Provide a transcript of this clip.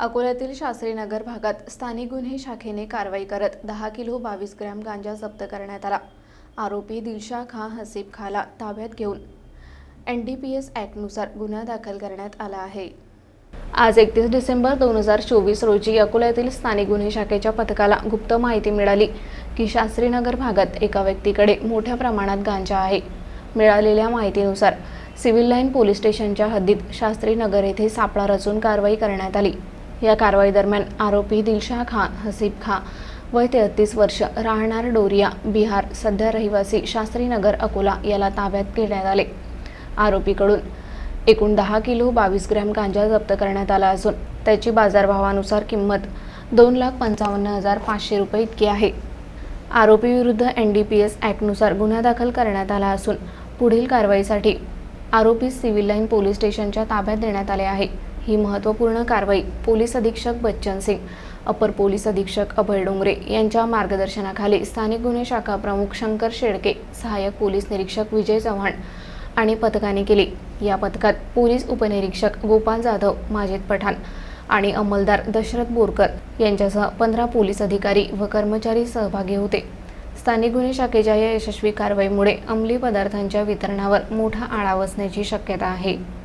अकोल्यातील शास्त्रीनगर भागात स्थानिक गुन्हे शाखेने कारवाई करत दहा किलो बावीस ग्रॅम गांजा जप्त करण्यात आला. आरोपी दिलशा खां हसीब खाला ताब्यात घेऊन एन डी पी एस ॲक्टनुसार गुन्हा दाखल करण्यात आला आहे. आज एकतीस डिसेंबर दोन हजार चोवीस रोजी अकोल्यातील स्थानिक गुन्हे शाखेच्या पथकाला गुप्त माहिती मिळाली की शास्त्रीनगर भागात एका व्यक्तीकडे मोठ्या प्रमाणात गांजा आहे. मिळालेल्या माहितीनुसार सिव्हिल लाईन पोलीस स्टेशनच्या हद्दीत शास्त्रीनगर येथे सापळा रचून कारवाई करण्यात आली. या कारवाई दरम्यान आरोपी दिलशा खान हसीब खान वय तेहतीस वर्ष राहणार डोरिया बिहार सध्या रहिवासी शास्त्रीनगर अकोला याला ताब्यात घेण्यात आले. आरोपीकडून एकूण दहा किलो बावीस ग्रॅम गांजा जप्त करण्यात आला असून त्याची बाजारभावानुसार किंमत दोन लाख पंचावन्न हजार पाचशे रुपये इतकी आहे. आरोपीविरुद्ध एन डी पी एस ॲक्टनुसार गुन्हा दाखल करण्यात आला असून पुढील कारवाईसाठी आरोपी सिव्हिल लाईन पोलीस स्टेशनच्या ताब्यात देण्यात आले आहे. ही महत्त्वपूर्ण कारवाई पोलीस अधीक्षक बच्चन सिंग अपर पोलीस अधीक्षक अभय डोंगरे यांच्या मार्गदर्शनाखाली स्थानिक गुन्हे शाखा प्रमुख शंकर शेळके सहाय्यक पोलीस निरीक्षक विजय चव्हाण आणि पथकाने केली. या पथकात पोलीस उपनिरीक्षक गोपाल जाधव माजिद पठाण आणि अंमलदार दशरथ बोरकर यांच्यासह पंधरा पोलीस अधिकारी व कर्मचारी सहभागी होते. स्थानिक गुन्हे शाखेच्या या यशस्वी कारवाईमुळे अंमली पदार्थांच्या वितरणावर मोठा आळा बसण्याची शक्यता आहे.